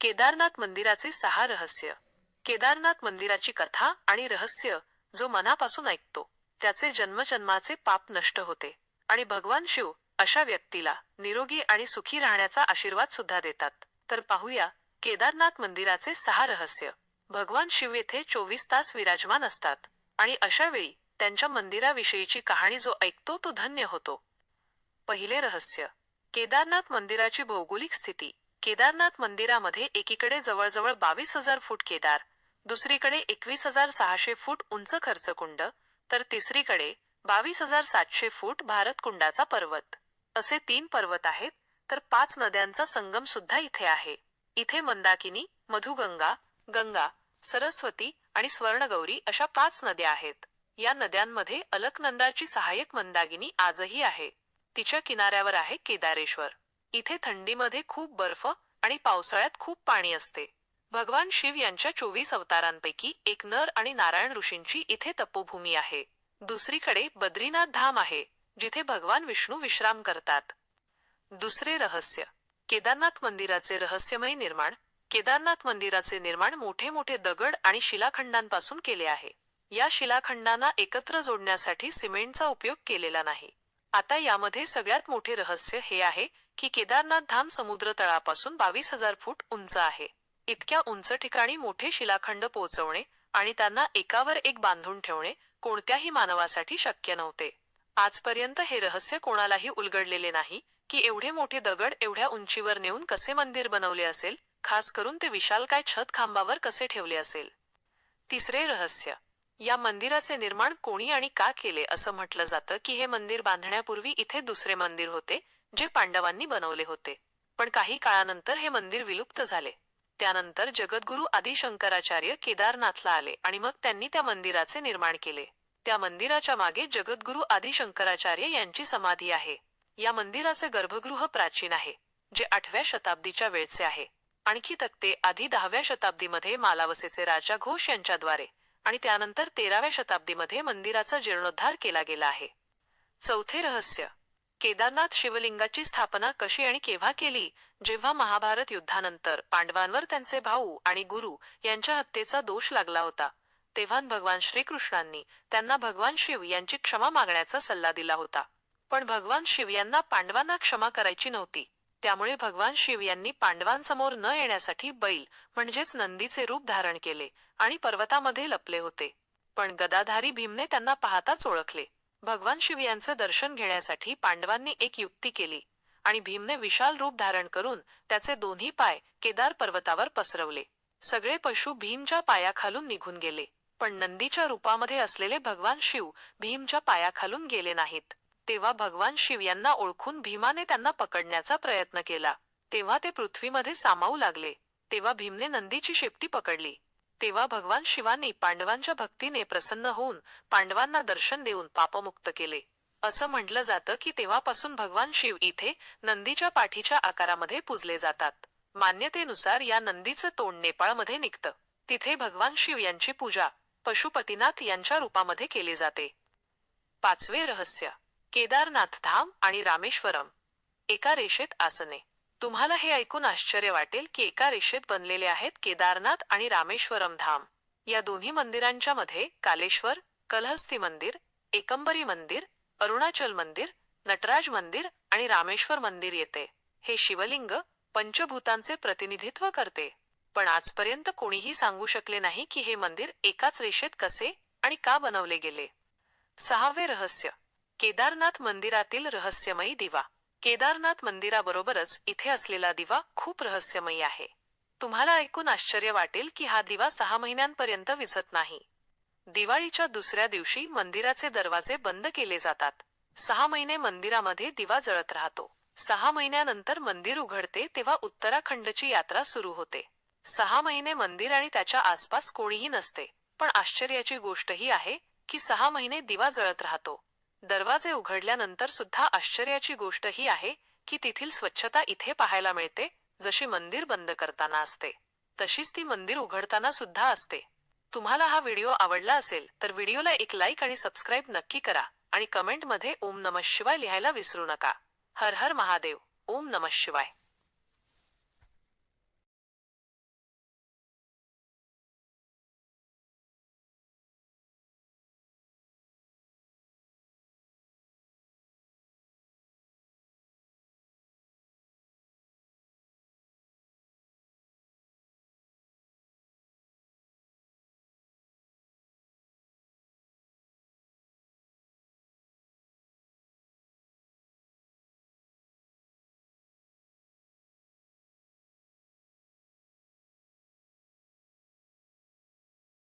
केदारनाथ मंदिराचे सहा रहस्य. केदारनाथ मंदिराची कथा आणि रहस्य जो मनापासून ऐकतो त्याचे जन्मजन्माचे पाप नष्ट होते आणि भगवान शिव अशा व्यक्तीला निरोगी आणि सुखी राहण्याचा आशीर्वाद सुद्धा देतात. तर पाहूया केदारनाथ मंदिराचे सहा रहस्य. भगवान शिव येथे चोवीस तास विराजमान असतात आणि अशा वेळी त्यांच्या मंदिराविषयीची कहाणी जो ऐकतो तो धन्य होतो. पहिले रहस्य. केदारनाथ मंदिराची भौगोलिक स्थिती. केदारनाथ मंदिरामध्ये एकीकडे जवळजवळ बावीस हजार फूट केदार दुसरीकडे एकवीस हजार सहाशे फूट उंच खर्चकुंड तर तिसरीकडे बावीस हजार सातशे फूट भारतकुंडाचा पर्वत. असे तीन पर्वत आहेत तर पाच नद्यांचा संगम सुद्धा इथे आहे. इथे मंदाकिनी मधुगंगा गंगा सरस्वती आणि स्वर्णगौरी अशा पाच नद्या आहेत. या नद्यांमध्ये अलकनंदाची सहाय्यक मंदागिनी आजही आहे. तिच्या किनाऱ्यावर आहे केदारेश्वर. इथे थंडीमध्ये खूप बर्फ आणि पावसाळ्यात खूप पाणी असते. भगवान शिव यांच्या चोवीस अवतारांपैकी एक नर आणि नारायण ऋषींची इथे तपोभूमी आहे. दुसरीकडे बद्रीनाथ धाम आहे जिथे भगवान विष्णू विश्राम करतात. दुसरे रहस्य. केदारनाथ मंदिराचे रहस्यमय निर्माण. केदारनाथ मंदिराचे निर्माण मोठे मोठे दगड आणि शिलाखंडांपासून केले आहे. या शिलाखंडांना एकत्र जोडण्यासाठी सिमेंटचा उपयोग केलेला नाही. आता यामध्ये सगळ्यात मोठे रहस्य हे आहे की केदारनाथ धाम समुद्र तळापासून बावीस हजार फूट उंच आहे. इतक्या उंच ठिकाणी मोठे शिलाखंड पोहोचवणे आणि त्यांना एकावर एक बांधून ठेवणे कोणत्याही मानवासाठी शक्य नव्हते. आजपर्यंत हे रहस्य कोणालाही उलगडलेले नाही की एवढे मोठे दगड एवढ्या उंचीवर नेऊन कसे मंदिर बनवले असेल खास करून ते विशालकाय छत खांबावर कसे ठेवले असेल. तिसरे रहस्य या मंदिराचे निर्माण कोणी आणि का केले असं म्हटलं जातं की हे मंदिर बांधण्यापूर्वी इथे दुसरे मंदिर होते जे पांडवांनी बनवले होते. पण काही काळानंतर हे मंदिर विलुप्त झाले. त्यानंतर जगद्गुरू आदिशंकराचार्य केदारनाथला आले आणि मग त्यांनी त्या मंदिराचे निर्माण केले. त्या मंदिराच्या मागे जगद्गुरू आदिशंकराचार्य यांची समाधी आहे. या मंदिराचे गर्भगृह प्राचीन आहे जे आठव्या शताब्दीच्या वेळचे आहे. आणखी तक्ते आधी दहाव्या शताब्दीमध्ये मालावसेचे राजा घोष यांच्याद्वारे आणि त्यानंतर तेराव्या शताब्दीमध्ये मंदिराचा जीर्णोद्धार केला गेला आहे. चौथे रहस्य. केदारनाथ शिवलिंगाची स्थापना कशी आणि केव्हा केली? जेव्हा महाभारत युद्धानंतर पांडवांवर त्यांचे भाऊ आणि गुरु यांच्या हत्येचा दोष लागला होता तेव्हा भगवान श्रीकृष्णांनी त्यांना भगवान शिव यांची क्षमा मागण्याचा सल्ला दिला होता. पण भगवान शिव यांना पांडवांना क्षमा करायची नव्हती. त्यामुळे भगवान शिव यांनी पांडवांसमोर न येण्यासाठी बैल म्हणजेच नंदीचे रूप धारण केले आणि पर्वतामध्ये लपले होते. पण गदाधारी भीमने त्यांना पाहताच ओळखले. भगवान शिव यांचं दर्शन घेण्यासाठी पांडवांनी एक युक्ती केली आणि भीमने विशाल रूप धारण करून त्याचे दोन्ही पाय केदार पर्वतावर पसरवले. सगळे पशु भीमच्या पायाखालून निघून गेले. पण नंदीच्या रूपामध्ये असलेले भगवान शिव भीमच्या पायाखालून गेले नाहीत. तेव्हा भगवान शिव यांना ओळखून भीमाने त्यांना पकडण्याचा प्रयत्न केला. तेव्हा ते पृथ्वीमध्ये सामावू लागले. तेव्हा भीमने नंदीची शेपटी पकडली. तेव्हा भगवान शिवांनी पांडवांच्या भक्तीने प्रसन्न होऊन पांडवांना दर्शन देऊन पापमुक्त केले. असं म्हटलं जातं की तेव्हापासून भगवान शिव इथे नंदीच्या पाठीच्या आकारामध्ये पुजले जातात. मान्यतेनुसार या नंदीचं तोंड नेपाळमध्ये निघतं. तिथे भगवान शिव यांची पूजा पशुपतीनाथ यांच्या रूपामध्ये केली जाते. पाचवे रहस्य केदारनाथ धाम आणि रामेश्वरम एका रेषेत आसने. तुम्हाला हे ऐकून आश्चर्य वाटेल की एका रेषेत बनलेले आहेत केदारनाथ आणि रामेश्वरम धाम. या दोन्ही मंदिरांच्या मध्ये कालेश्वर कलहस्ती मंदिर एकंबरी मंदिर अरुणाचल मंदिर नटराज मंदिर आणि रामेश्वर मंदिर येते. हे शिवलिंग पंचभूतांचे प्रतिनिधित्व करते. पण आजपर्यंत कोणीही सांगू शकले नाही की हे मंदिर एकाच रेषेत कसे आणि का बनवले गेले. सहावे रहस्य. केदारनाथ मंदिरातील रहस्यमयी दिवा. केदारनाथ मंदिराबरोबरच इथे असलेला दिवा खूप रहस्यमयी आहे. तुम्हाला ऐकून आश्चर्य वाटेल की हा दिवा सहा महिन्यांपर्यंत विझत नाही. दिवाळीच्या दुसऱ्या दिवशी मंदिराचे दरवाजे बंद केले जातात. सहा महिने मंदिरामध्ये दिवा जळत राहतो. सहा महिन्यानंतर मंदिर उघडते तेव्हा उत्तराखंडची यात्रा सुरू होते. सहा महिने मंदिर आणि त्याच्या आसपास कोणीही नसते. पण आश्चर्याची गोष्ट ही आहे की सहा महिने दिवा जळत राहतो. दरवाजे उघडल्यानंतर सुद्धा आश्चर्याची गोष्ट ही आहे की तेथील स्वच्छता इथे पाहायला मिळते जशी मंदिर बंद करताना असते. तशीच ती मंदिर उघडताना सुद्धा असते. तुम्हाला हा व्हिडिओ आवडला असेल तर व्हिडिओला एक लाईक आणि सबस्क्राईब नक्की करा आणि कमेंटमध्ये ओम नमः शिवाय लिहायला विसरू नका. हर हर महादेव ओम नमः शिवाय.